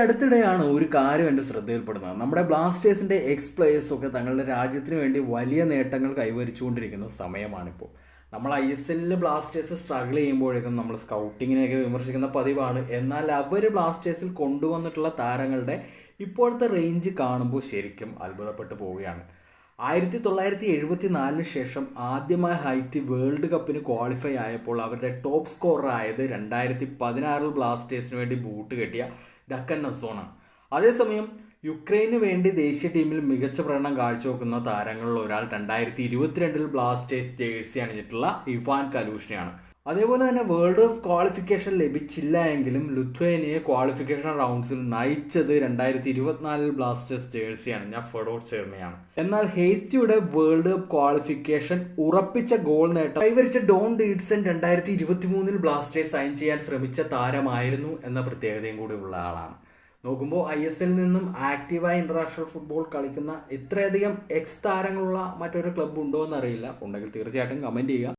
അടുത്തിടെയാണ് ഒരു കാര്യം എന്റെ ശ്രദ്ധയിൽപ്പെടുന്നത്. നമ്മുടെ ബ്ലാസ്റ്റേഴ്സിന്റെ എക്സ് പ്ലേയേഴ്സ് ഒക്കെ തങ്ങളുടെ രാജ്യത്തിന് വേണ്ടി വലിയ നേട്ടങ്ങൾ കൈവരിച്ചുകൊണ്ടിരിക്കുന്ന സമയമാണിപ്പോൾ. നമ്മൾ ഐ എസ് എല്ലിൽ ബ്ലാസ്റ്റേഴ്സ് സ്ട്രഗിൾ ചെയ്യുമ്പോഴേക്കും നമ്മൾ സ്കൗട്ടിങ്ങിനെയൊക്കെ വിമർശിക്കുന്ന പതിവാണ്. എന്നാൽ അവർ ബ്ലാസ്റ്റേഴ്സിൽ കൊണ്ടുവന്നിട്ടുള്ള താരങ്ങളുടെ ഇപ്പോഴത്തെ റേഞ്ച് കാണുമ്പോൾ ശരിക്കും അത്ഭുതപ്പെട്ടു പോവുകയാണ്. ആയിരത്തി തൊള്ളായിരത്തി എഴുപത്തി നാലിന് ശേഷം ആദ്യമായി ഹൈറ്റി വേൾഡ് കപ്പിന് ക്വാളിഫൈ ആയപ്പോൾ അവരുടെ ടോപ്പ് സ്കോറർ ആയത് രണ്ടായിരത്തി പതിനാറിൽ ബ്ലാസ്റ്റേഴ്സിന് വേണ്ടി ബൂട്ട് കെട്ടിയ ഡക്കൻ നസോണാണ് അതേസമയം യുക്രൈന് വേണ്ടി ദേശീയ ടീമിൽ മികച്ച പ്രകടനം കാഴ്ചവെക്കുന്ന താരങ്ങളിൽ ഒരാൾ രണ്ടായിരത്തി ഇരുപത്തിരണ്ടിൽ ബ്ലാസ്റ്റേഴ്സ് ജേഴ്സി അണിഞ്ഞിട്ടുള്ള ഇവാൻ കലൂഷിനെയാണ്. അതേപോലെ തന്നെ വേൾഡ് കപ്പ് ക്വാളിഫിക്കേഷൻ ലഭിച്ചില്ല എങ്കിലും ലുത്വേനിയെ ക്വാളിഫിക്കേഷൻ റൗണ്ട്സിൽ നയിച്ചത് രണ്ടായിരത്തി ഇരുപത്തിനാലിൽ ബ്ലാസ്റ്റേഴ്സ് ജേഴ്സിയാണ് ഞാൻ ഫെഡോർ ചേർമയാണ് എന്നാൽ ഹെയ്റ്റിയുടെ വേൾഡ് കപ്പ് ക്വാളിഫിക്കേഷൻ ഉറപ്പിച്ച ഗോൾ നേട്ടം കൈവരിച്ച ഡോൺ ഡീഡ്സൺ രണ്ടായിരത്തി ഇരുപത്തി മൂന്നിൽ ബ്ലാസ്റ്റേഴ്സ് സൈൻ ചെയ്യാൻ ശ്രമിച്ച താരമായിരുന്നു എന്ന പ്രത്യേകതയും കൂടി ഉള്ള ആളാണ്. നോക്കുമ്പോൾ ഐ എസ് എൽ നിന്നും ആക്റ്റീവായി ഇന്റർനാഷണൽ ഫുട്ബോൾ കളിക്കുന്ന ഇത്രയധികം എക്സ് താരങ്ങളുള്ള മറ്റൊരു ക്ലബ്ബ് ഉണ്ടോ എന്നറിയില്ല. ഉണ്ടെങ്കിൽ തീർച്ചയായിട്ടും കമന്റ് ചെയ്യുക.